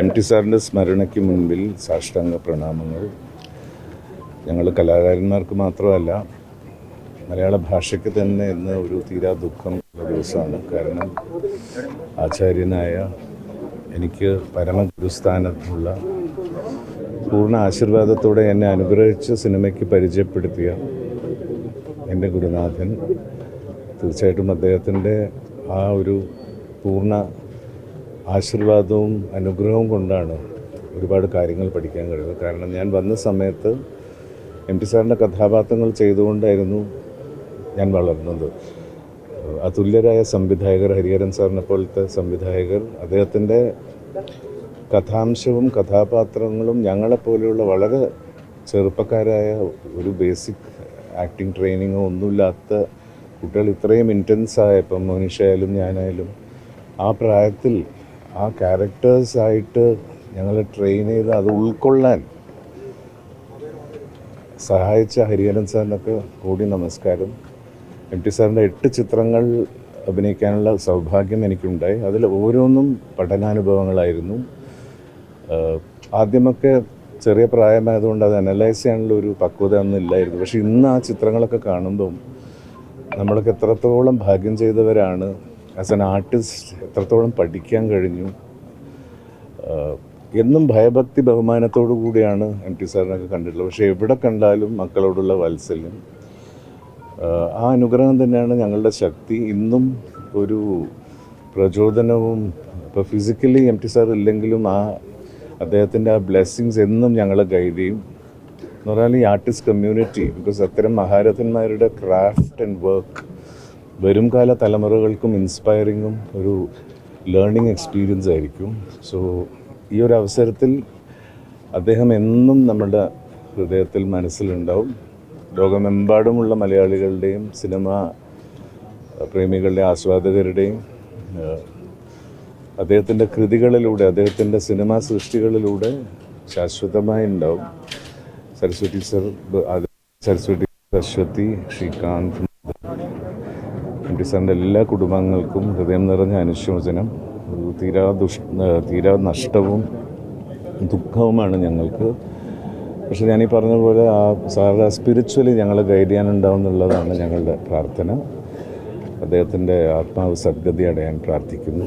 M T സാറിന്റെ സ്മരണയ്ക്ക് മുൻപിൽ സാഷ്ടാംഗ പ്രണാമങ്ങൾ. ഞങ്ങൾ കലാകാരന്മാർക്ക് മാത്രമല്ല മലയാള ഭാഷയ്ക്ക് തന്നെ ഇന്ന് ഒരു തീരാ ദുഃഖം ഉള്ള ദിവസമാണ്. കാരണം ആചാര്യനായ എനിക്ക് പരമഗുരുസ്ഥാനത്തുള്ള പൂർണ ആശീർവാദത്തോടെ എന്നെ അനുഗ്രഹിച്ച് സിനിമയ്ക്ക് പരിചയപ്പെടുത്തിയ എന്റെ ഗുരുനാഥൻ തീർച്ചയായിട്ടും അദ്ദേഹത്തിന്റെ ആ ഒരു പൂർണ ആശീർവാദവും അനുഗ്രഹവും കൊണ്ടാണ് ഒരുപാട് കാര്യങ്ങൾ പഠിക്കാൻ കഴിയുന്നത്. കാരണം ഞാൻ വന്ന സമയത്ത് എം ടി സാറിന്റെ കഥാപാത്രങ്ങൾ ചെയ്തുകൊണ്ടായിരുന്നു ഞാൻ വളർന്നത്. അതുല്യരായ സംവിധായകർ ഹരിഹരൻ സാറിനെ പോലത്തെ സംവിധായകർ അദ്ദേഹത്തിന്റെ കഥാംശവും കഥാപാത്രങ്ങളും ഞങ്ങളെപ്പോലെയുള്ള വളരെ ചെറുപ്പക്കാരായ ഒരു ബേസിക് ആക്ടിങ് ട്രെയിനിങ്ങോ ഒന്നുമില്ലാത്ത കുട്ടികൾ ഇത്രയും ഇന്റൻസ് ആയപ്പം മോനിഷയായാലും ഞാനായാലും ആ പ്രായത്തിൽ ആ ക്യാരക്ടേഴ്സായിട്ട് ഞങ്ങളെ ട്രെയിൻ ചെയ്ത് അത് ഉൾക്കൊള്ളാൻ സഹായിച്ച ഹരിഹരൻ സാറിനൊക്കെ കൂടി നമസ്കാരം. എം ടി സാറിന്റെ എട്ട് ചിത്രങ്ങൾ അഭിനയിക്കാനുള്ള സൗഭാഗ്യം എനിക്കുണ്ടായി. അതിൽ ഓരോന്നും പഠനാനുഭവങ്ങളായിരുന്നു. ആദ്യമൊക്കെ ചെറിയ പ്രായമായതുകൊണ്ട് അത് അനലൈസ് ചെയ്യാനുള്ള ഒരു പക്വത ഒന്നും ഇല്ലായിരുന്നു. പക്ഷേ ഇന്ന് ആ ചിത്രങ്ങളൊക്കെ കാണുമ്പം നമ്മളൊക്കെ എത്രത്തോളം ഭാഗ്യം ചെയ്തവരാണ് ആസ് എൻ ആർട്ടിസ്റ്റ് എത്രത്തോളം പഠിക്കാൻ കഴിഞ്ഞു? എന്നും ഭയഭക്തി ബഹുമാനത്തോടു കൂടിയാണ് എം ടി സാറിനൊക്കെ കണ്ടിട്ടുള്ളത്. പക്ഷേ എവിടെ കണ്ടാലും മക്കളോടുള്ള വാത്സല്യം. ആ അനുഗ്രഹം തന്നെയാണ് ഞങ്ങളുടെ ശക്തി. ഇന്നും ഒരു പ്രചോദനവും ഇപ്പോൾ ഫിസിക്കലി എം ടി സാർ ഇല്ലെങ്കിലും ആ അദ്ദേഹത്തിന്റെ ആ ബ്ലെസ്സിങ്സ് എന്നും ഞങ്ങളെ ഗൈഡ് ചെയ്യും. എന്ന് പറഞ്ഞാൽ ഈ ആർട്ടിസ്റ്റ് കമ്മ്യൂണിറ്റി ബിക്കോസ് അത്തരം മഹാരഥന്മാരുടെ ക്രാഫ്റ്റ് ആൻഡ് വർക്ക് വരും കാല തലമുറകൾക്കും ഇൻസ്പയറിങ്ങും ഒരു ലേണിംഗ് എക്സ്പീരിയൻസ് ആയിരിക്കും. സോ ഈ ഒരു അവസരത്തിൽ അദ്ദേഹം എന്നും നമ്മുടെ ഹൃദയത്തിൽ മനസ്സിലുണ്ടാവും. ലോകമെമ്പാടുമുള്ള മലയാളികളുടെയും സിനിമ പ്രേമികളുടെ ആസ്വാദകരുടെയും അദ്ദേഹത്തിന്റെ കൃതികളിലൂടെ അദ്ദേഹത്തിന്റെ സിനിമാ സൃഷ്ടികളിലൂടെ ശാശ്വതമായി ഉണ്ടാവും. സരസ്വതി സർ സരസ്വതി സരസ്വതി ശ്രീകാന്ത് എം സാറിന്റെ എല്ലാ കുടുംബങ്ങൾക്കും ഹൃദയം നിറഞ്ഞ അനുശോചനം തീരാ ദുഷ് തീരാ നഷ്ടവും ദുഃഖവുമാണ് ഞങ്ങൾക്ക്. പക്ഷെ ഈ പറഞ്ഞ പോലെ ആ സാറിന്റെ സ്പിരിച്വലി ഞങ്ങളെ ഗൈഡ് ചെയ്യാനുണ്ടാവും എന്നുള്ളതാണ് ഞങ്ങളുടെ പ്രാർത്ഥന. അദ്ദേഹത്തിന്റെ ആത്മാവ് സദ്ഗതി അടയാൻ പ്രാർത്ഥിക്കുന്നു.